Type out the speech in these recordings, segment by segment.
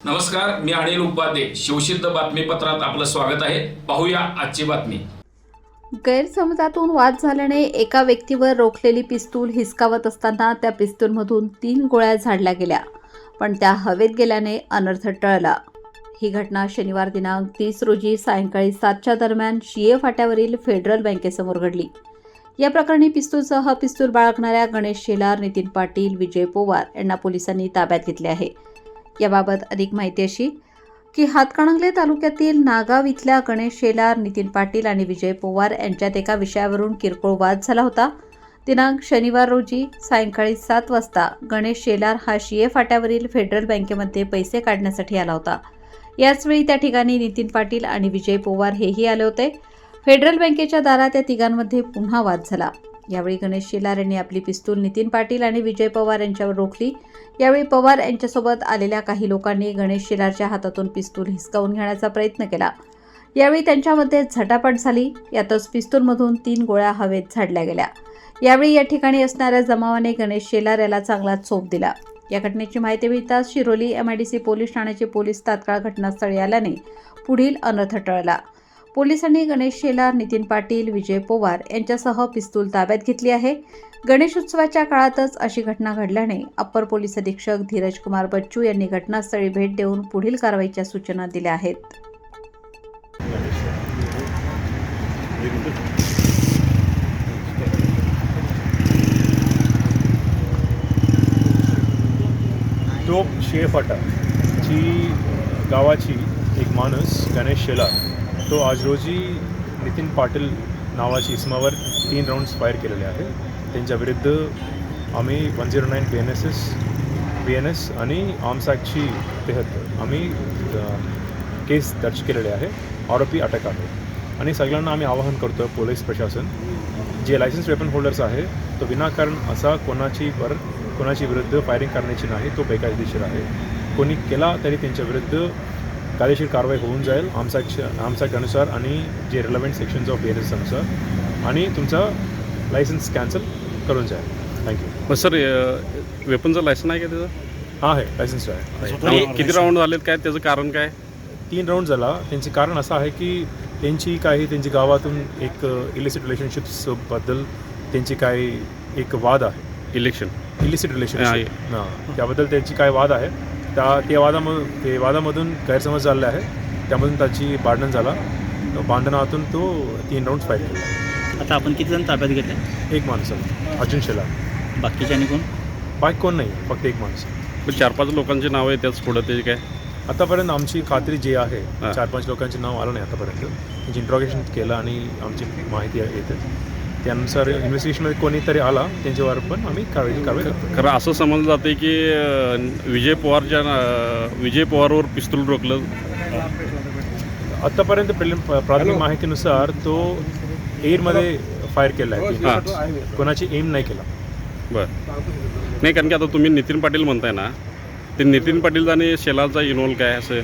नमस्कार मी अनिल उपाध्ये. शिवसिद्ध बातमीपत्रात आपलं स्वागत आहे. पाहूया आजची बातमी. गैरसमजातून वाद झाल्याने एका व्यक्तीवर रोखलेली पिस्तूल हिसकावत असताना त्या पिस्तूलमधून तीन गोळ्या झाडल्या गेल्या पण त्या हवेत गेल्याने अनर्थ टळला. ही घटना शनिवार दिनांक तीस रोजी सायंकाळी सातच्या दरम्यान शिये फाट्यावरील फेडरल बँकेसमोर घडली. या प्रकरणी पिस्तूलसह पिस्तूल बाळगणाऱ्या गणेश शेलार नितीन पाटील विजय पोवार यांना पोलिसांनी ताब्यात घेतले आहे. याबाबत अधिक माहिती अशी की हातकणंगले तालुक्यातील नागाव इथल्या गणेश शेलार नितीन पाटील आणि विजय पोवार यांच्यात एका विषयावरून किरकोळ वाद झाला होता. दिनांक शनिवार रोजी सायंकाळी सात वाजता गणेश शेलार हा शिये फाट्यावरील फेडरल बँकेमध्ये पैसे काढण्यासाठी आला होता. याचवेळी त्या ठिकाणी नितीन पाटील आणि विजय पोवार हेही आले होते. फेडरल बँकेच्या दारात त्या तिघांमध्ये पुन्हा वाद झाला. यावेळी गणेश शेलार यांनी आपली पिस्तूल नितीन पाटील आणि विजय पवार यांच्यावर रोखली. यावेळी पवार यांच्यासोबत आलेल्या काही लोकांनी गणेश शेलारच्या हातातून पिस्तूल हिसकावून घेण्याचा प्रयत्न केला. यावेळी त्यांच्यामध्ये झटापट झाली. यातच पिस्तूलमधून तीन गोळ्या हवेत झाडल्या गेल्या. यावेळी या ठिकाणी असणाऱ्या जमावाने गणेश शेलार याला चांगला चोप दिला. या घटनेची माहिती मिळताच शिरोली एमआयडीसी पोलीस ठाण्याचे पोलीस तात्काळ घटनास्थळी आल्याने पुढील अनर्थ टळला. पोलिसांनी गणेश शेलार नितीन पाटील विजय पवार यांच्यासह पिस्तूल ताब्यात घेतली आहे. गणेशोत्सवाच्या काळातच अशी घटना घडल्याने अप्पर पोलीस अधीक्षक धीरज कुमार बच्चू यांनी घटनास्थळी भेट देऊन पुढील कारवाईच्या सूचना दिल्या आहेत. गावाची एक माणूस गणेश शेलार तो आज रोजी नितीन पाटील नावाची इसमावर तीन राऊंड्स फायर केलेले आहे त्यांच्या विरुद्ध आम्ही one zero nine B N S S B N S आणि आर्म्स ॲक्टची तहत आम्ही केस दर्ज केलेले आहे. आरोपी अटक आहे. आणि सगळ्यांना आम्ही आवाहन करतो पोलीस प्रशासन जे लायसन्स वेपन होल्डर्स आहे तो विनाकारण असा कोणाची वर कोणाची विरुद्ध फायरिंग करण्याची नाही तो बेकायदेशीर आहे. कोणी केला तरी त्यांच्या विरुद्ध कायदेशीर कारवाई होऊन जाईल आमसाच्या आमसाच्यानुसार आणि जे रिलेव्हंट सेक्शन्स ऑफ एन अनुसार. आणि तुमचा लायसन्स कॅन्सल करून जाईल. थँक्यू मग सर वेपनचं लायसन आहे का त्याचं? हां आहे लायसन्स आहे. आणि किती राऊंड झालेत? काय त्याचं कारण काय? तीन राऊंड झाला. त्यांचे कारण असं आहे की त्यांची काही त्यांची गावातून एक इलिसिट रिलेशनशिप्सबद्दल त्यांची काही एक वाद आहे. इलेक्शन इलिसिट रिलेशनशिप हां त्याबद्दल त्यांची काय वाद आहे? त्या त्या वादामधून ते वादामधून गैरसमज झाले आहे. त्यामधून त्याची भांडण झाला. तो भांडणातून तो तीन राऊंड फाईट केला. आता आपण किती जण ताब्यात घेतले? एक माणूस. आहे अर्जुन शेला. बाकीचे आणि कोण? बाईक कोण नाही. फक्त एक माणूस. आहे. चार पाच लोकांची नावं आहेत त्याच पुढं ते काय? आतापर्यंत आमची खात्री जी आहे हां. चार पाच लोकांचे नाव आलं नाही आतापर्यंत. त्यांची इंट्रॉगेशन केलं आणि आमची माहिती येते. त्यानुसार इन्व्हेस्टिगेशनमध्ये कोणीतरी आला त्यांच्यावर पण आम्ही कारवाई कारवाई करतो. खरं असं समजलं जाते की विजय पवारच्या विजय पवारवर पिस्तूल रोखलं. आतापर्यंत प्रिलिम प्राथमिक माहितीनुसार तो एअरमध्ये फायर केला आहे हां. कोणाची एम नाही केला. बरं. नाही कारण की आता तुम्ही नितीन पाटील म्हणताय ना ते नितीन पाटील आणि शेलारचा इन्व्हॉल्व काय असं?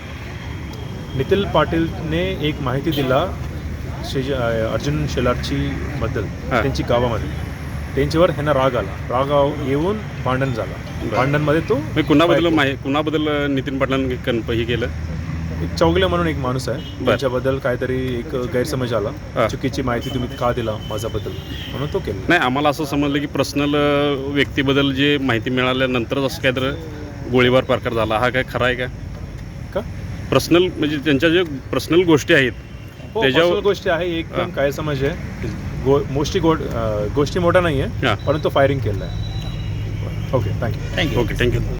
नितीन पाटीलने एक माहिती दिला शेज अर्जुन शेलारची बद्दल. त्यांची गावामध्ये. त्यांच्यावर ह्यांना राग आला. राग येऊन भांडण झाला. भांडणमध्ये तो मी कुणाबद्दल कुणाबद्दल नितीन पाटलांनी कन्फ हे केलं? एक चौगले म्हणून एक माणूस आहे. त्याच्याबद्दल काहीतरी एक गैरसमज आला. चुकीची माहिती तुम्ही का दिला माझ्याबद्दल? म्हणून तो केला. नाही आम्हाला असं समजलं की पर्सनल व्यक्तीबद्दल जे माहिती मिळाल्यानंतरच असं काय तर गोळीबार प्रकार झाला. हा काय खरा आहे का? का? पर्सनल म्हणजे त्यांच्या जे पर्सनल गोष्टी आहेत त्याच्यावर- personal गोष्टी आहे एकदम हां. काय समज आहे गो गोष्टी गो अं, गोष्टी मोठ्या नाही आहे हां. परंतु फायरिंग केलं आहे. Okay thank you thank you okay thank you